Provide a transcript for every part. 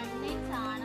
coordinates are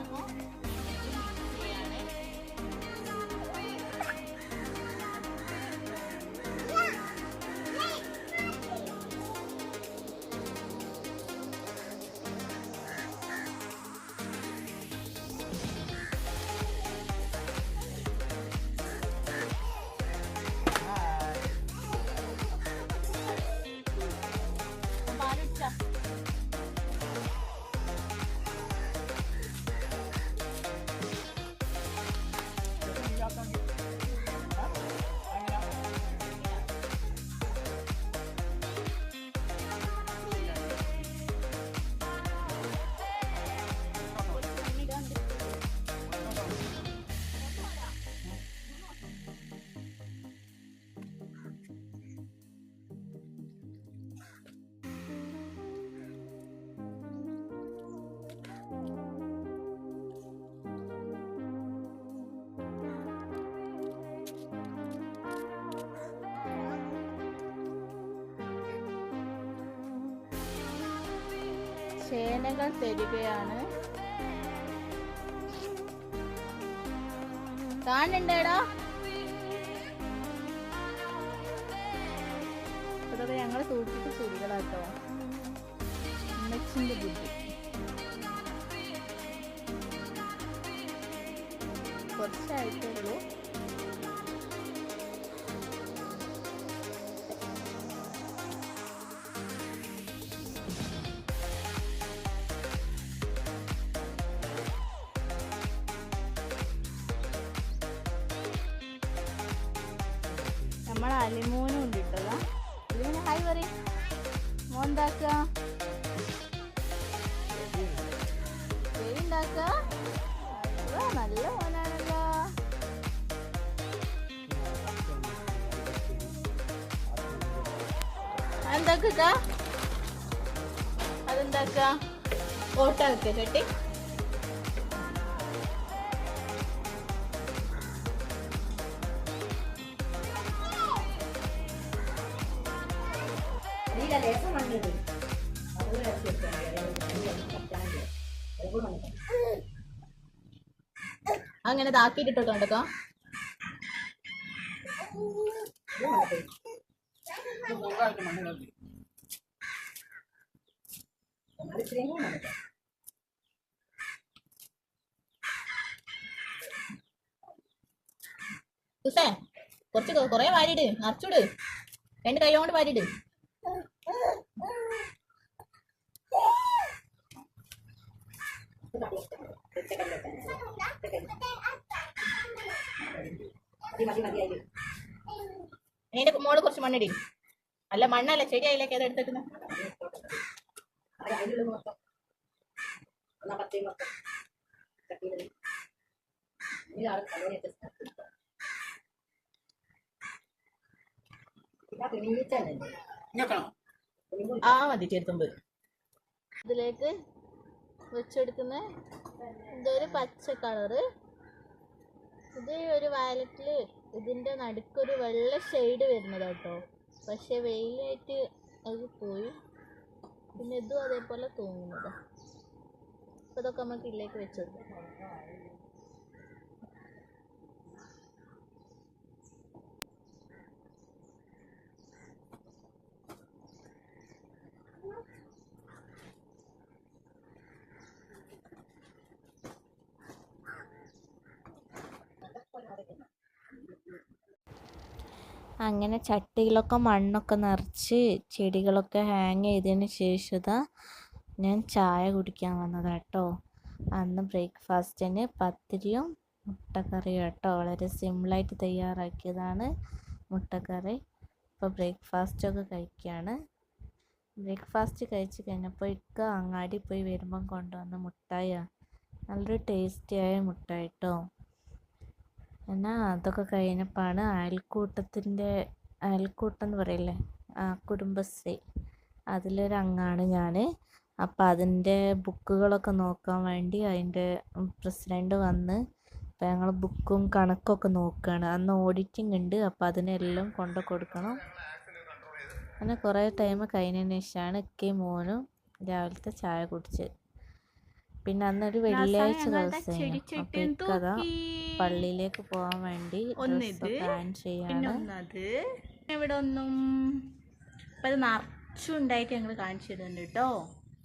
ചേനകൾ തരികയാണ്. കാണണ്ടേടാ ഇതൊക്കെ ഞങ്ങൾ തൂക്കിട്ട് ചെടികളാട്ടോ. ഉമ്മച്ചിന്റെ ബുദ്ധി. കുറച്ചായിട്ടേ ഉള്ളൂ. നമ്മൾ അലിമോനും ഉണ്ട് കേട്ടോ അലിമോന് ഹായ് പറ മോന്താക്ക നല്ല മോനാണല്ലോ. എന്താക്ക അതെന്താക്ക ഓട്ടാക്ക ചട്ടി നീല ലേസം വെച്ചാൽ അങ്ങനെ ഇതാക്കിയിട്ടോ കണ്ടോ ഇത്രയും കൂടെ. കുസേ കുറച്ച് കൊറേ നിറച്ചുട് രണ്ട് കൈ കൊണ്ട് വാരിട് മതി മതി മതി അതിൽ അതിന്റെ മോൾ കുറച്ച് മണ്ണിടി. അല്ല മണ്ണല്ല? ചെടി ഏതാ എടുത്തിട്ട് ആ മതി ചേർത്തുമ്പ് ഇതിലേക്ക് വെച്ചെടുക്കുന്ന ഇതൊരു പച്ച കളറ്. ഇത് ഒരു വയലറ്റിൽ ഇതിന്റെ നടുക്കൊരു വെള്ള ഷെയ്ഡ് വരുന്നത് കേട്ടോ പക്ഷെ വെയിലായിട്ട് അത് പോയി. പിന്നെ ഇതും അതേപോലെ തൂങ്ങുന്നതാ. അപ്പോൾ ഇതൊക്കെ നമുക്ക് ഇതിലേക്ക് വെച്ചെടുക്കാം അങ്ങനെ ചട്ടിയിലൊക്കെ മണ്ണൊക്കെ നിറച്ച് ചെടികളൊക്കെ ഹാങ് ചെയ്തതിന് ശേഷം ഞാൻ ചായ കുടിക്കാൻ വന്നത് കേട്ടോ. അന്ന് ബ്രേക്ക്ഫാസ്റ്റിന് പത്തിരിയും മുട്ടക്കറിയും കേട്ടോ. വളരെ സിമ്പിളായിട്ട് തയ്യാറാക്കിയതാണ് മുട്ടക്കറി. ഇപ്പോൾ ബ്രേക്ക്ഫാസ്റ്റൊക്കെ കഴിക്കുകയാണ് ബ്രേക്ക്ഫാസ്റ്റ് കഴിച്ച് കഴിഞ്ഞപ്പോൾ ഇക്ക അങ്ങാടി പോയി വരുമ്പം കൊണ്ടുവന്ന മുട്ടായ നല്ലൊരു ടേസ്റ്റിയായ മുട്ടായി കേട്ടോ എന്നാൽ അതൊക്കെ കഴിഞ്ഞപ്പോഴാണ് അയൽക്കൂട്ടത്തിന്റെ അയൽക്കൂട്ടം എന്ന് പറയില്ലേ ആ കുടുംബശ്രീ. അതിലൊരു ഞാൻ അപ്പം അതിന്റെ ബുക്കുകളൊക്കെ നോക്കാൻ വേണ്ടി അതിന്റെ പ്രസിഡന്റ് വന്ന് അപ്പം ഞങ്ങൾ ബുക്കും കണക്കൊക്കെ നോക്കുകയാണ് അന്ന് ഓഡിറ്റിംഗ് ഉണ്ട് അപ്പം അതിനെല്ലാം കൊണ്ടു കൊടുക്കണം. അങ്ങനെ കുറേ ടൈം കഴിഞ്ഞതിന് ശേഷമാണ് ഇക്കയും മോനും രാവിലത്തെ ചായ കുടിച്ചത്. പിന്നെ അന്നൊരു വെള്ളിയാഴ്ച ദിവസം ഇക്കതാ പള്ളിയിലേക്ക് പോകാൻ വേണ്ടി പ്ലാൻ ചെയ്യാണ്. ഇവിടെ ഒന്നും അപ്പം അത് നിറച്ചും ഉണ്ടായിട്ട് ഞങ്ങൾ കാണിച്ചു തരുന്നുണ്ട് കേട്ടോ.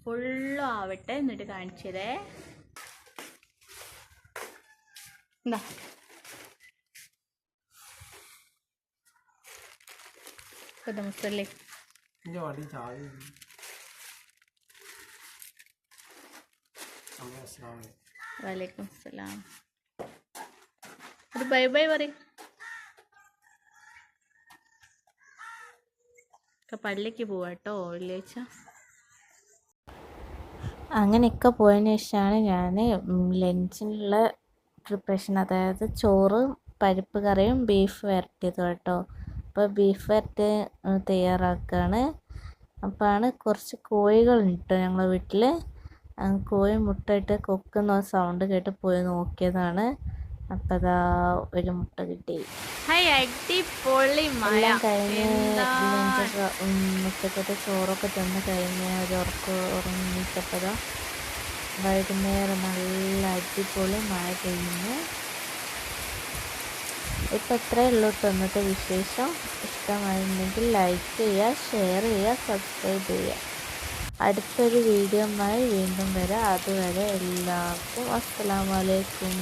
ഫുള്ളും ആവട്ടെ എന്നിട്ട് കാണിച്ചു തരേ. എന്താ മുസ്തല്ലേ വലൈക്കും സലാം ഒരു ബൈ ബൈ പറയും. പള്ളിക്ക് പോവാട്ടോ വെള്ളിയാഴ്ച. അങ്ങനെയൊക്കെ പോയതിന് ശേഷമാണ് ഞാൻ ലഞ്ചിനുള്ള പ്രിപ്പറേഷൻ അതായത് ചോറ് പരിപ്പ് കറിയും ബീഫ് വരട്ടിയതും കേട്ടോ. അപ്പോൾ ബീഫ് വരട്ടി തയ്യാറാക്കുകയാണ് അപ്പോഴാണ് കുറച്ച് കോഴികളുണ്ട് ഞങ്ങളുടെ ഞങ്ങളെ വീട്ടിൽ കോഴി മുട്ടയിട്ട് കൊക്കുന്ന സൗണ്ട് കേട്ട് പോയി നോക്കിയതാണ്. അപ്പോൾ അതാ ഒരു മുട്ട കിട്ടി. മുട്ടക്കത്തെ എല്ലാം കഴിഞ്ഞ് ഉച്ചക്കത്തെ ചോറൊക്കെ തിന്ന് കഴിഞ്ഞ് ഒരു ഉറക്കം ഉറങ്ങിയിട്ടപ്പോഴാ വൈകുന്നേരം നല്ല അടിപൊളി മഴ പെയ്യുന്നു. ഇപ്പം ഇത്രയേ ഉള്ളൂ ഇന്നത്തെ വിശേഷം. ഇഷ്ടമായിരുന്നെങ്കിൽ ലൈക്ക് ചെയ്യുക ഷെയർ ചെയ്യുക സബ്സ്ക്രൈബ് ചെയ്യുക. അടുത്തൊരു വീഡിയോയുമായി വീണ്ടും വരാം. അതുവരെ എല്ലാവർക്കും അസ്സലാമലൈക്കും